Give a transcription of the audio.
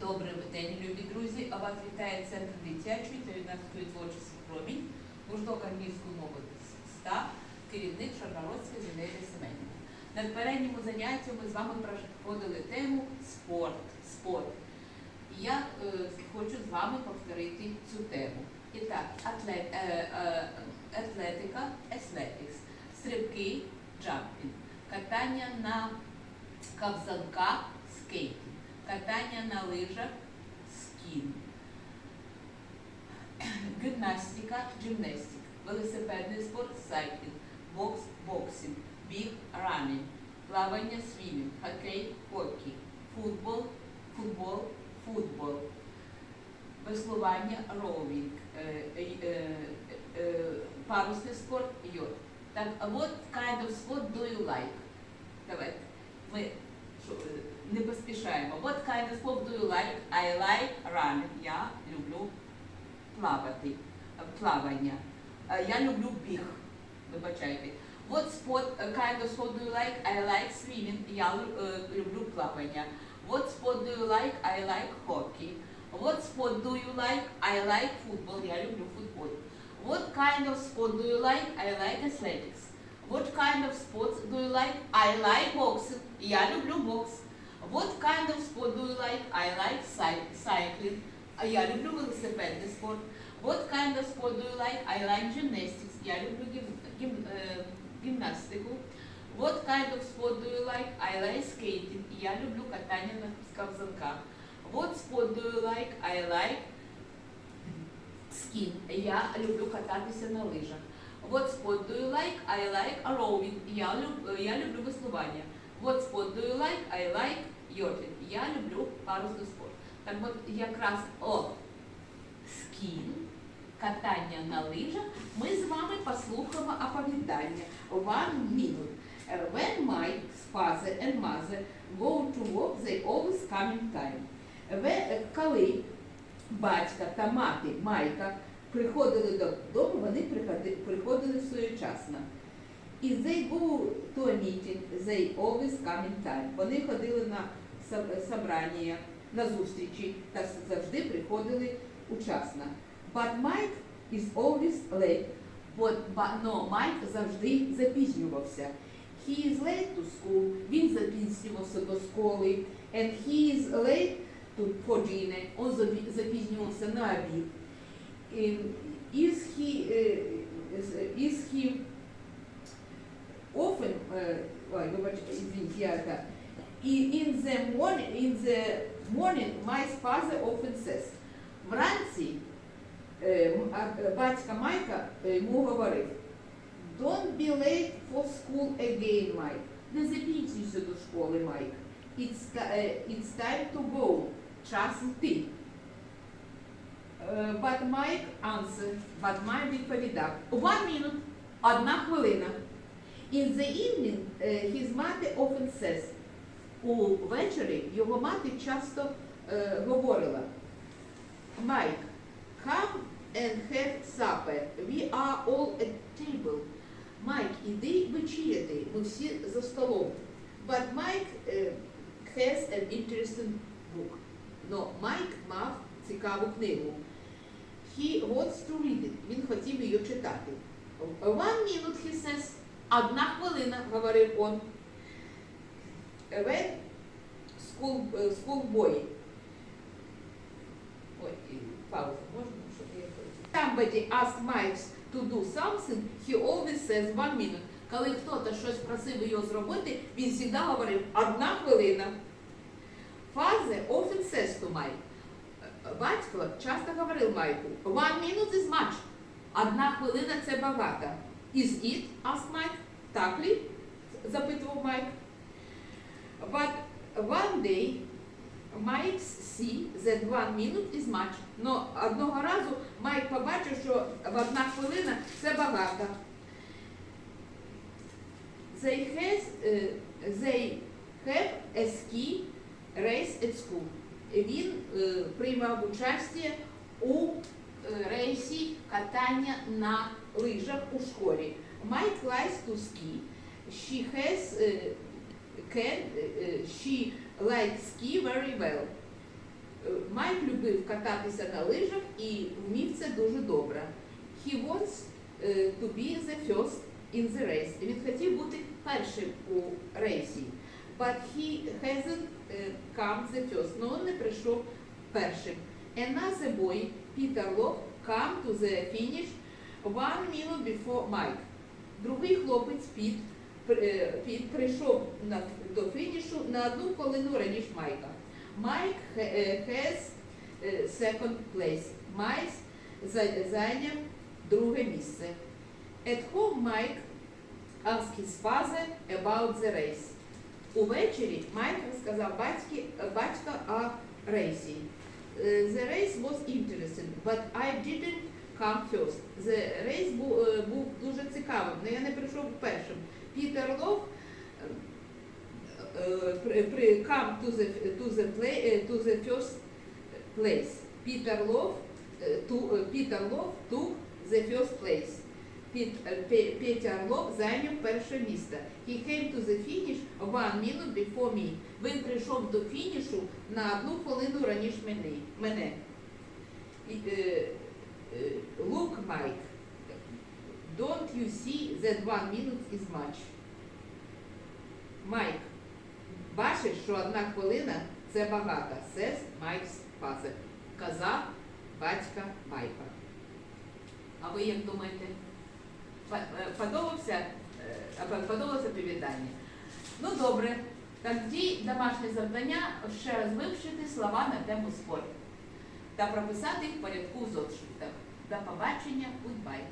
Добрий день, любі друзі! А вас вітає Центр дитячої та юнацької творчості промінь, гурток англійської мови ста, керівник Шаргородської Зелені Семенівна. На попередньому занятті ми з вами проходили тему спорт. спорт. Я е, хочу з вами повторити цю тему. І так, атлет, е, е, атлетика, athletics, стрибки, jumping, катання на ковзанках, скейтинг, катання на лижах, скін, гімнастика, gymnastic, велосипедний спорт, сайклінг, бокс, боксинг, біг, ранінг, плавання, свімінг, хокей, хокей, футбол, футбол, футбол, веслування, роувінг, е, е, е, парусний спорт, йод. Так, what kind of sport do you like? Давайте. Ми не поспішаємо. What kind of sport do you like? I like running. Я люблю плавати, е, плавання. Е, Я люблю біг. Вибачайте. What sport, е, kind of sport do you like? I like swimming. Я е, люблю плавання. What sport do you like? I like hockey. What sport do you like? I like football. Я люблю футбол. What kind of sport do you like? I like athletics. What kind of sports do you like? I like boxing. Я люблю бокс. What kind of sport do you like? I like cycling. Я люблю велосипедний спорт. What kind of sport do you like? I like gymnastics. Я люблю гім, гім, е, гімнастику. What kind of sport do you like? I like skating. Я люблю катання на ковзанках. What sport do you like? I like skiing. Я люблю кататися на лижах. What sport do you like? I like rowing. Я, люб, я люблю веслування. What sport do you like? I like yachting. Я люблю парусний спорт. Так от якраз о скін, катання на лижах, ми з вами послухаємо оповідання. One minute. When Mike's father and mother go to work, they always come in time. Коли батька та мати Майка приходили додому, вони приходили своєчасно. І they go to a meeting, they always come in time. Вони ходили на соб- собрання, на зустрічі та завжди приходили учасно. But Mike is always late. But, but, no, Майк завжди запізнювався. He is late to school. Він запізнювався до школи. And he is late to for dinner. Он запі- запізнювався на обід. Is he, е, is- is he often, е, ой, вибачте, извините, in, the morning, in the morning, my father often says, вранці е, е, батька Майка е, йому говорив, don't be late for school again, Mike. Не запізнюйся до школи, Майк. It's, е, it's time to go. Час йти. Е, But Mike answered, but Mike відповідав, one minute, одна хвилина. In the evening, е, his mother often says, увечері його мати часто е, говорила, Mike, come and have supper. We are all at table. Майк, іди вечеряти, ми всі за столом. But Mike е, has an interesting book. Но Майк мав цікаву книгу. He wants to read it. Він хотів її читати. One minute, he says. Одна хвилина, говорив он. School, е, boy. Ой, пауза, можна, щоб я Somebody asks Mike to do something, he always says one minute. Коли хтось щось просив його зробити, він завжди говорив одна хвилина. Father often says to Mike. Батько часто говорив Майку, one minute is much. Одна хвилина це багато. Is it? asked Mike. Так лі? запитував Майк. But one day Mike see that one minute is much. Но одного разу Майк побачив, що в одна хвилина це багато. They, has, е, they have a ski race at school. Він е, приймав участь у е, рейсі катання на лижах у школі. Mike likes to ski. She has е, can, е, she likes ski very well. Е, Майк любив кататися на лижах і вмів це дуже добре. He wants е, to be the first in the race. Він хотів бути першим у рейсі. But he hasn't е, come the first. Ну, він не прийшов першим. Another boy, Peter Love, come to the finish one minute before Mike. Другий хлопець пр- е, прийшов на, до фінішу на одну хвилину раніше Майка. Майк ха- е, е, second place. Майк за- зайняв друге місце. At home Mike asked his father about the race. Увечері Майк розказав батьки, батька о рейсі. The race was interesting, but I didn't come first. The race був, е, був дуже цікавим, але я не прийшов першим. Пітер Лов е, при, при come to the, to the, play, е, to the first place. Пітер Лов, е, е, Пітер Лов took the first place. Е, Петя Орлов зайняв перше місце. He came to the finish one minute before me. Він прийшов до фінішу на одну хвилину раніше мене. І, е, Look, Mike, don't you see that one minute is much? Майк, бачиш, що одна хвилина це багато. Says Mike's father. Казав батька Майка. А ви як думаєте? Е, Подобався, е, подобалося оповідання? Ну добре, тоді домашнє завдання ще раз вивчити слова на тему спорт та прописати в порядку з зошитах. До побачення, goodbye.